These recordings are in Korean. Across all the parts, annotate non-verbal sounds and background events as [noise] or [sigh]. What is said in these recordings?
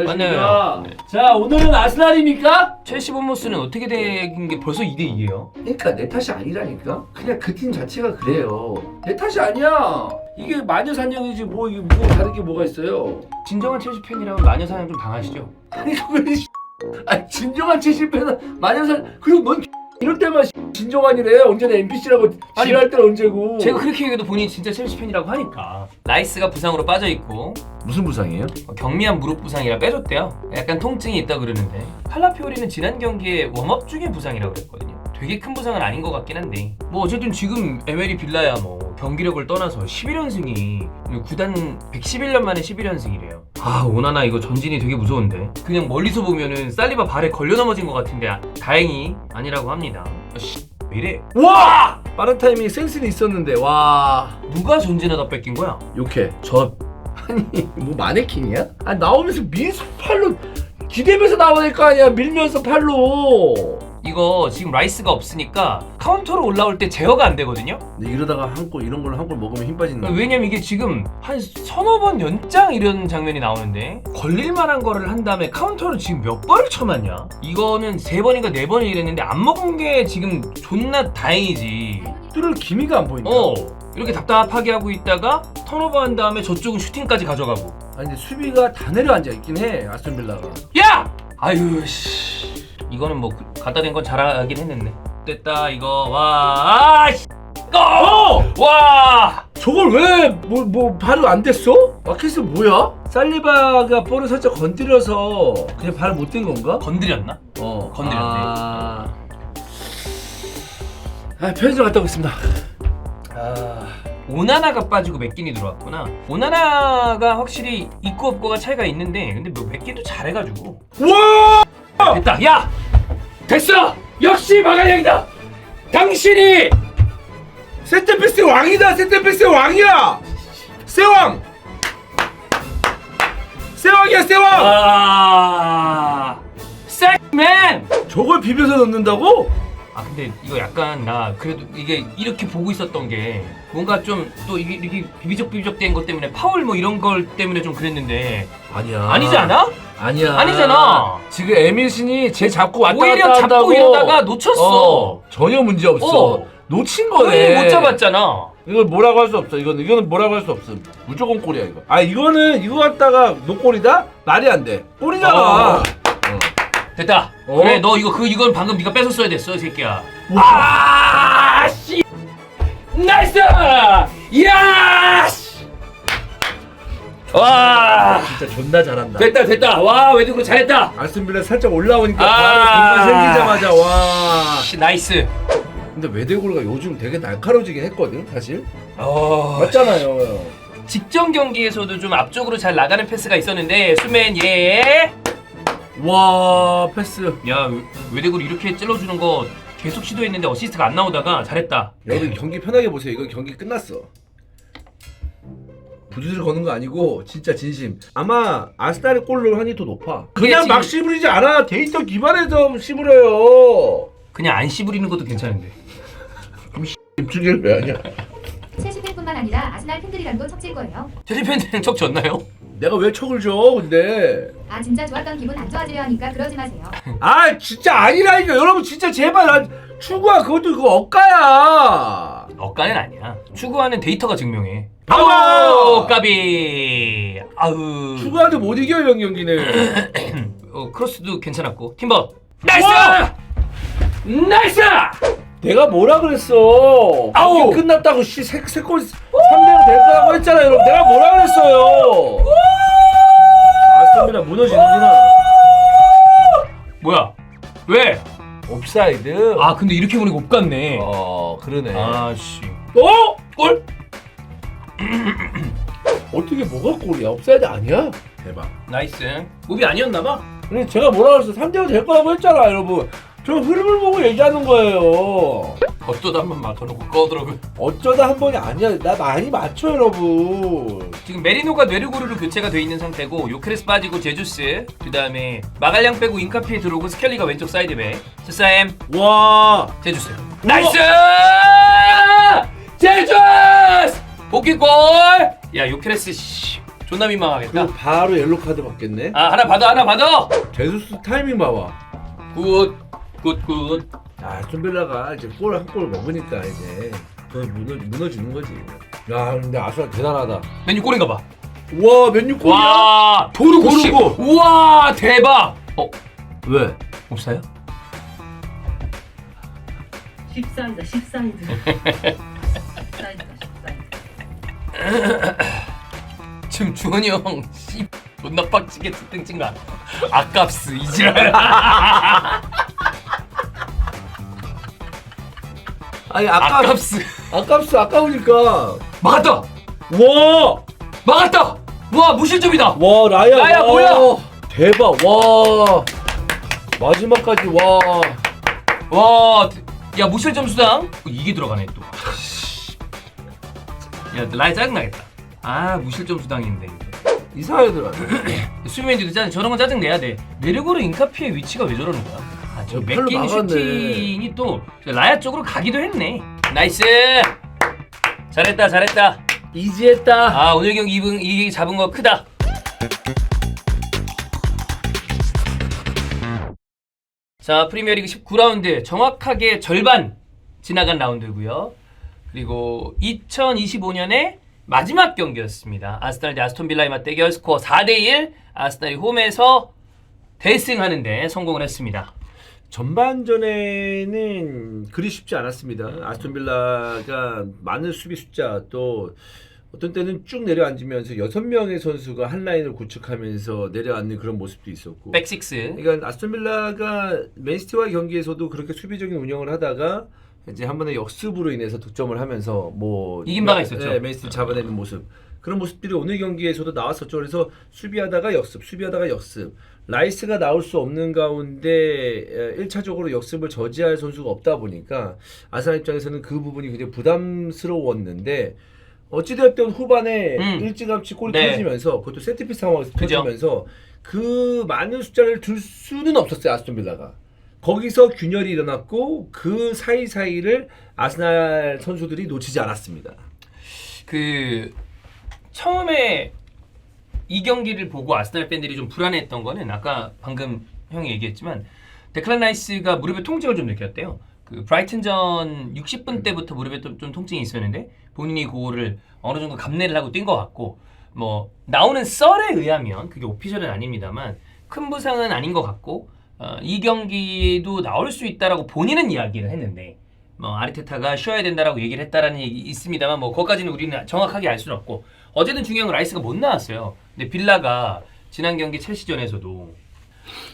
안녕하십니까. 네. 자 오늘은 아스날입니까? 첼시 본모스는 어떻게 된 게 벌써 2대 2예요. 그러니까 내 탓이 아니라니까. 그냥 그 팀 자체가 그래요. 내 탓이 아니야. 이게 마녀사냥이지 뭐 이게 뭐 다른 게 뭐가 있어요. 진정한 첼시 팬이라면 마녀 사냥 좀 당하시죠? 아니 [laughs] 그왜 아니 진정한 70배는 마녀사 그리고 넌 이럴 때만 진정한이래 언제나 NPC라고 아니, 지랄 때는 언제고 제가 그렇게 얘기해도 본인이 진짜 첼시 팬이라고 하니까 라이스가 부상으로 빠져 있고 무슨 부상이에요? 어, 경미한 무릎 부상이라 빼줬대요. 약간 통증이 있다 그러는데 칼라피오리는 지난 경기에 웜업 중에 부상이라고 그랬거든요. 되게 큰 부상은 아닌 것 같긴 한데 뭐 어쨌든 지금 에메리 빌라야 뭐 경기력을 떠나서 11연승이 구단 111년 만에 11연승이래요. 아 오나나 이거 전진이 되게 무서운데 그냥 멀리서 보면은 살리바 발에 걸려 넘어진 것 같은데 아, 다행히 아니라고 합니다. 아, 씨, 왜 이래? 와 빠른 타이밍 센스는 있었는데 와 누가 전진하다 뺏긴 거야? 욕해 저 [laughs] 아니 뭐 마네킹이야? 아 나오면서 민수 팔로 기대면서 나와야 될 거 아니야 밀면서 팔로 이거 지금 라이스가 없으니까 카운터로 올라올 때 제어가 안 되거든요. 근데 이러다가 한 골 이런 걸로 한 골 먹으면 힘 거야 왜냐면 이게 지금 한 서너 번 연장 이런 장면이 나오는데 걸릴 만한 거를 한 다음에 카운터를 지금 몇 번을 쳐맞냐? 이거는 세 번인가 네 번을 이랬는데 안 먹은 게 지금 존나 다행이지. 뚫을 기미가 안 보인다 어 이렇게 답답하게 하고 있다가 턴오버 한 다음에 저쪽은 슈팅까지 가져가고. 아니 근데 수비가 다 내려앉아 있긴 해 아스톤 빌라가 야! 아유 씨. 이거는 뭐 그- 갖다 댄 건 잘하긴 했는데. 됐다 이거 와. 아, 씨. 어! 와! 저걸 왜 뭐 뭐 발을 안 댔어? 마켓스 뭐야? 살리바가 볼을 살짝 건드려서 그냥 발을 못 댄 건가? 건드렸나? 어 건드렸네. 아, 아 편의점 갔다 오겠습니다 아 오나나가 빠지고 맥긴이 들어왔구나. 오나나가 확실히 있고 없고가 차이가 있는데 근데 뭐 맥긴도 잘해가지고 와! 됐다. 야 됐어! 역시 마가냥이다! 당신이 세트피스의 왕이다! 세트피스의 왕이야! 세왕! 세왕이야 세왕! 아 섹맨. 저걸 비벼서 넣는다고? 아 근데 이거 약간 나 그래도 이게 이렇게 보고 있었던 게 뭔가 좀 또 이게 이렇게 비비적 비비적 된 것 때문에 파울 뭐 이런 걸 때문에 좀 그랬는데 아니야 아니지 않아? 아니야 아니잖아. 지금 에밀슨이 쟤 잡고 왔다 오히려 잡고 한다고. 이러다가 놓쳤어. 어, 전혀 문제 없어 어. 놓친 본인이 거네 못 잡았잖아. 이걸 뭐라고 할 수 없어. 이건 이거는 뭐라고 할 수 없음. 무조건 골이야 이거. 아 이거는 이거 갖다가 노골이다? 말이 안 돼. 골이잖아. 어. 됐다. 어? 그래 너 이거 그 이건 방금 네가 뺏었어야 됐어 이 새끼야. 와. 아 씨. 나이스. 야 씨. 와. 진짜 존나 잘한다. 됐다 됐다. 와 외국으로 잘했다. 아스빌라 살짝 올라오니까 아. 바로 공간 생기자마자 와. 씨, 나이스. 근데 외대골가 요즘 되게 날카로워지긴 했거든 사실. 어. 맞잖아요. 직전 경기에서도 좀 앞쪽으로 잘 나가는 패스가 있었는데 수맨 예. 와 패스. 야 외대골 이렇게 찔러주는 거 계속 시도했는데 어시스트가 안 나오다가 잘했다. 여러분 경기 편하게 보세요. 이거 경기 끝났어. 부두를 거는 거 아니고 진짜 진심. 아마 아스날의 골로 한이 더 높아. 그냥 막 씹으리지 않아. 데이터 기반해서 씹으려요. 그냥 안 씨부리는 것도 괜찮은데. [laughs] 입중계를 왜 하냐? 첼시 팬뿐만 아니라 아스날 팬들이랑도 척질 거예요. 제리 팬들은 척 졌나요? 내가 왜 척을 줘? 근데 아 진짜 좋았던 기분 안 좋아지려 하니까 그러지 마세요. [laughs] 아 진짜 아니라니까 여러분 진짜 제발 나 추구야 그것도 그거 억가야. 억가는 아니야. 추구하는 데이터가 증명해. 아우 까비. 아우. 추구한테 못 이겨 이런 경기는. [clears throat] 어, 크로스도 괜찮았고. 팀버. 나이스! 와! 나이스! 내가 뭐라 그랬어? 아우! 경기 끝났다고 씨세골 3대로 될 거라고 했잖아 여러분. 내가 뭐라 그랬어요? 아스톤빌라 무너지는구나. 뭐야? 왜? 옵사이드. 아 근데 이렇게 보니까 못 갔네. 어 그러네. 아씨. 어? 골? [clears throat] 어떻게 뭐가 골이야? 옵사이드 아니야? 대박. 나이스. 몹이 아니었나봐. 근데 제가 뭐라 그랬어? 3대5 될 거라고 했잖아 여러분. 저 흐름을 보고 얘기하는 거예요. 어쩌다 한번 막아놓고 꺼더라고. 어쩌다 한 번이 아니야. 나 많이 맞춰 여러분. 지금 메리노가 뇌르고르로 교체가 돼 있는 상태고 요크레스 빠지고 제주스 그 다음에 마갈량 빼고 인카피에 들어오고 스켈리가 왼쪽 사이드백 스사엠 와. 제주스 나이스 골 야 요크레스 씨 존나 민망하겠다. 바로 옐로 카드 받겠네. 아 하나 받아 하나 받아. 제수스 타이밍 봐봐. 굿. 굿 굿. 아, 스톤빌라가 이제 골 한 골 먹으니까 이제 더 무너, 무너지는 거지. 야, 근데 아스날 대단하다. 맨유 골인가 봐. 와, 맨유 골이야? 와 도르고 씨. 도르고. 우와 대박. 어 왜? 없어요? 14이다 14이드 14이다 14이드 지금 주원이 형 씨. 존나 빡치게 등 찍은 거 알아? 아깝스 이지랄. 아니, 아까 아깝스. 아깝어. 아까우니까. 막았다. 와! 막았다. 와 무실점이다. 와, 라야. 라야, 와. 뭐야? 대박. 와. 마지막까지 와. 와, 야 무실점 수당 이게 들어가네 또. 야 라이 짜증 나겠다. 아 무실점 수당인데. 이상하더라. 수비맨들도 짜증 저런 건 짜증 내야 돼. 메르고르 인카피의 위치가 왜 저러는 거야? 아, 저 어, 맥긴 막았네. 슈팅이 또 라야 쪽으로 가기도 했네. 나이스. 잘했다, 잘했다. 이지했다. 아 오늘 경기 이분 이기 잡은 거 크다. 자 프리미어리그 19라운드 정확하게 절반 지나간 라운드고요. 그리고 2025년의 마지막 경기였습니다. 아스날 대 아스톤 빌라의 맞대결 스코어 4대 1 아스날이 홈에서 대승하는데 성공을 했습니다. 전반전에는 그리 쉽지 않았습니다. 아스톤 빌라가 많은 수비 숫자 또 어떤 때는 쭉 내려앉으면서 여섯 명의 선수가 한 라인을 구축하면서 내려앉는 그런 모습도 있었고. 백식스 그러니까 아스톤 빌라가 맨시티와의 경기에서도 그렇게 수비적인 운영을 하다가 이제 한 번의 역습으로 인해서 득점을 하면서 뭐 이긴 바가 있었죠. 네, 맨시티 잡아내는 모습. 그런 모습들이 오늘 경기에서도 나왔었죠. 그래서 수비하다가 역습, 수비하다가 역습. 라이스가 나올 수 없는 가운데 1차적으로 역습을 저지할 선수가 없다 보니까 아스날 입장에서는 그 부분이 굉장히 부담스러웠는데 어찌되었든 후반에 음. 일찌감치 골이 네. 터지면서 그것도 세트피스 상황에서 그죠. 터지면서 그 많은 숫자를 둘 수는 없었어요 아스톤 빌라가 거기서 균열이 일어났고 그 사이사이를 아스날 선수들이 놓치지 않았습니다 그 처음에 이 경기를 보고 아스날 팬들이 좀 불안했던 거는 아까 방금 형이 얘기했지만 데클란 라이스가 무릎에 통증을 좀 느꼈대요. 그 브라이튼전 60분 때부터 무릎에 좀, 좀 통증이 있었는데 본인이 그거를 어느 정도 감내를 하고 뛴 것 같고 뭐 나오는 썰에 의하면 그게 오피셜은 아닙니다만 큰 부상은 아닌 것 같고 어, 이 경기도 나올 수 있다라고 본인은 이야기를 했는데 뭐 아리테타가 쉬어야 된다라고 얘기를 했다라는 얘기 있습니다만 뭐 그것까지는 우리는 정확하게 알 수는 없고 어쨌든 중요한 건 라이스가 못 나왔어요. 근데 빌라가 지난 경기 첼시전에서도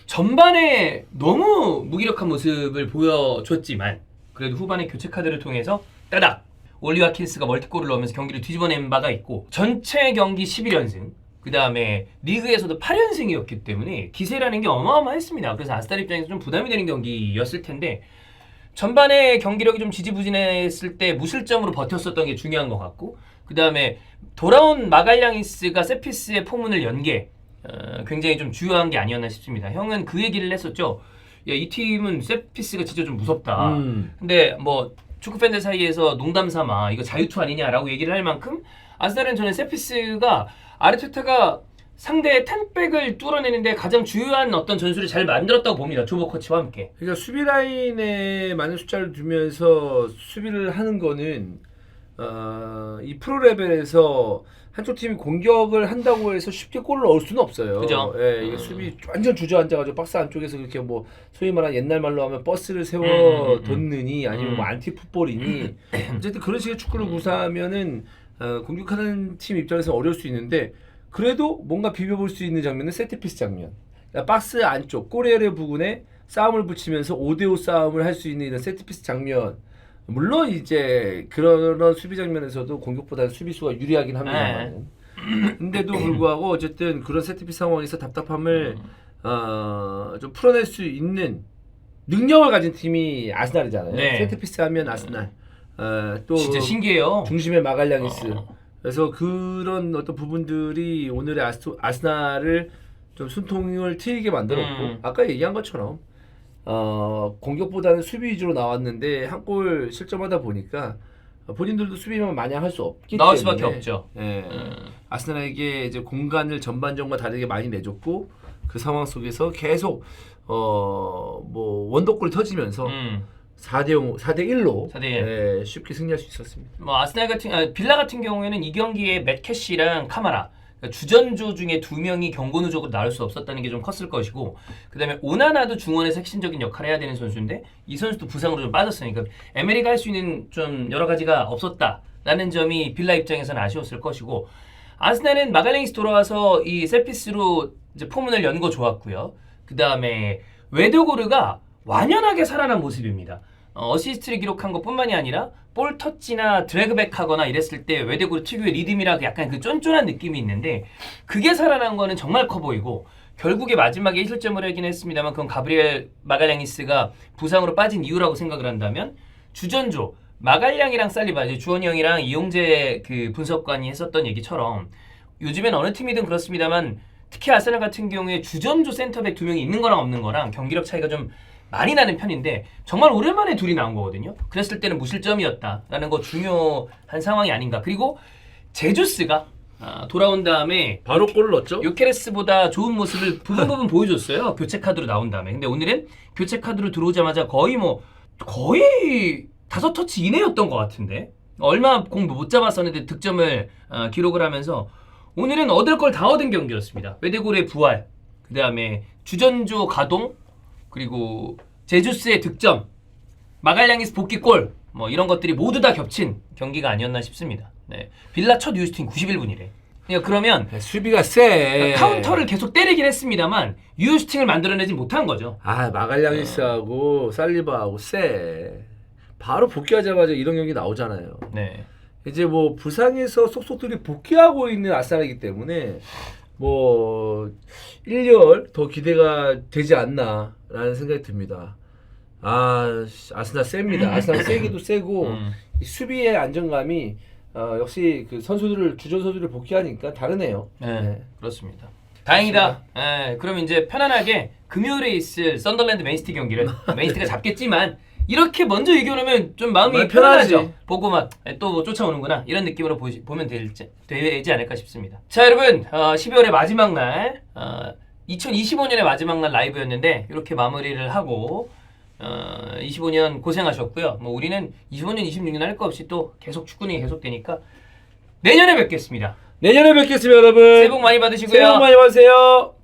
전반에 너무 무기력한 모습을 보여줬지만 그래도 후반에 교체 카드를 통해서 따닥 올리와 킨스가 멀티골을 넣으면서 경기를 뒤집어낸 바가 있고 전체 경기 11연승 그 다음에 리그에서도 8연승이었기 때문에 기세라는 게 어마어마했습니다. 그래서 아스달 입장에서 좀 부담이 되는 경기였을 텐데 전반에 경기력이 좀 지지부진했을 때 무실점으로 버텼었던 게 중요한 것 같고 그 다음에 돌아온 마갈량이스가 세피스의 포문을 연게 어, 굉장히 좀 주요한 게 아니었나 싶습니다. 형은 그 얘기를 했었죠. 야, 이 팀은 세피스가 진짜 좀 무섭다. 음. 근데 뭐 축구 팬들 사이에서 농담 삼아 이거 자유투 아니냐라고 얘기를 할 만큼 아스날은 저는 세피스가 아르테타가 상대의 템백을 뚫어내는데 가장 주요한 어떤 전술을 잘 만들었다고 봅니다. 조보 코치와 함께. 그러니까 수비 라인에 많은 숫자를 두면서 수비를 하는 거는 어, 이 프로 레벨에서 한쪽 팀이 공격을 한다고 해서 쉽게 골을 넣을 수는 없어요. 그죠. 예, 이게 음. 수비 완전 주저앉아가지고 박스 안쪽에서 그렇게 뭐 소위 말하는 옛날 말로 하면 버스를 세워 음, 음, 음. 뒀느니 아니면 뭐 음. 안티 풋볼이니 [clears throat] 어쨌든 그런 식의 축구를 구사하면은 어, 공격하는 팀 입장에서 어려울 수 있는데 그래도 뭔가 비벼볼 수 있는 장면은 세트피스 장면. 그러니까 박스 안쪽 꼬리의 부분에 싸움을 붙이면서 5대5 싸움을 할 수 있는 이런 세트피스 장면. 물론 이제 그런 수비 장면에서도 공격보다는 수비수가 유리하긴 합니다만. 근데도 불구하고 어쨌든 그런 세트피스 상황에서 답답함을 어, 좀 풀어낼 수 있는 능력을 가진 팀이 아스날이잖아요. 네. 세트피스 하면 아스날. 어, 또 진짜 신기해요. 중심에 마갈량이스. 어. 그래서 그런 어떤 부분들이 오늘의 아스, 아스날을 좀 숨통을 트이게 만들었고 음. 아까 얘기한 것처럼 어, 공격보다는 수비 위주로 나왔는데 한 골 실점하다 보니까 본인들도 수비만 마냥 할 수 없기 나올 때문에 수밖에 없죠. 예. 음. 아스날에게 이제 공간을 전반전과 다르게 많이 내줬고 그 상황 속에서 계속 어 뭐 원더골이 터지면서 음. 4대 0, 4대 1로 4대 1. 네, 쉽게 승리할 수 있었습니다. 뭐 아스날 같은 아, 빌라 같은 경우에는 이 경기에 맷캐시랑 카마라 그러니까 주전조 중에 두 명이 경고 누적으로 나올 수 없었다는 게 좀 컸을 것이고 그다음에 오나나도 중원에서 핵심적인 역할을 해야 되는 선수인데 이 선수도 부상으로 좀 빠졌으니까 에메리가 할 수 있는 좀 여러 가지가 없었다라는 점이 빌라 입장에서는 아쉬웠을 것이고 아스날은 마갈랭이스 돌아와서 이 세피스로 이제 포문을 연 거 좋았고요. 그다음에 웨드고르가 완연하게 살아난 모습입니다. 어, 어시스트를 기록한 것뿐만이 아니라 볼 터치나 드래그백하거나 이랬을 때 외대구르 특유의 리듬이라 약간 그 쫀쫀한 느낌이 있는데 그게 살아난 거는 정말 커 보이고 결국에 마지막에 1실점을 하긴 했습니다만 그건 가브리엘 마갈량이스가 부상으로 빠진 이유라고 생각을 한다면 주전조 마갈량이랑 살리바 이제 주원이 형이랑 이용재 그 분석관이 했었던 얘기처럼 요즘엔 어느 팀이든 그렇습니다만 특히 아스날 같은 경우에 주전조 센터백 두 명이 있는 거랑 없는 거랑 경기력 차이가 좀 많이 나는 편인데 정말 오랜만에 둘이 나온 거거든요. 그랬을 때는 무실점이었다라는 거 중요한 상황이 아닌가. 그리고 제주스가 아, 돌아온 다음에 바로 골을 넣었죠. 요케레스보다 좋은 모습을 부분 부분 보여줬어요. 교체 카드로 나온 다음에. 근데 오늘은 교체 카드로 들어오자마자 거의 뭐 거의 다섯 터치 이내였던 것 같은데 얼마 공 못 잡았었는데 득점을 어, 기록을 하면서 오늘은 얻을 걸 다 얻은 경기였습니다. 외대골의 부활, 그 다음에 주전조 가동, 그리고 제주스의 득점, 마갈량이스 복귀골, 뭐 이런 것들이 모두 다 겹친 경기가 아니었나 싶습니다. 네. 빌라 첫 유스팅 91분이래. 그러니까 그러면 네, 수비가 세. 카운터를 계속 때리긴 했습니다만 유스팅을 만들어내지 못한 거죠. 아 마갈량이스하고 살리바하고 세. 바로 복귀하자마자 이런 경기 나오잖아요. 네. 이제 뭐 부상에서 속속들이 복귀하고 있는 아스날이기 때문에 뭐 1열 더 기대가 되지 않나 라는 생각이 듭니다. 아 아스날 셉니다. 아스날 세기도 세고 음. 이 수비의 안정감이 어, 역시 그 선수들을 주전 선수들을 복귀하니까 다르네요. 네, 네. 그렇습니다. 다행이다. 예, 그럼 이제 편안하게 금요일에 있을 썬더랜드 맨시티 경기를 [laughs] 맨시티가 잡겠지만 이렇게 먼저 이겨놓으면 좀 마음이 편안하죠. 편하지. 보고 막또 쫓아오는구나 이런 느낌으로 보시, 보면 될지, 되지 않을까 싶습니다. 자 여러분 어, 12월의 마지막 날 어, 2025년의 마지막 날 라이브였는데 이렇게 마무리를 하고 어, 25년 고생하셨고요. 뭐 우리는 25년, 26년 할 거 없이 또 계속 축구는 계속되니까 내년에 뵙겠습니다. 내년에 뵙겠습니다, 여러분. 새해 복 많이 받으시고요. 새해 복 많이 받으세요.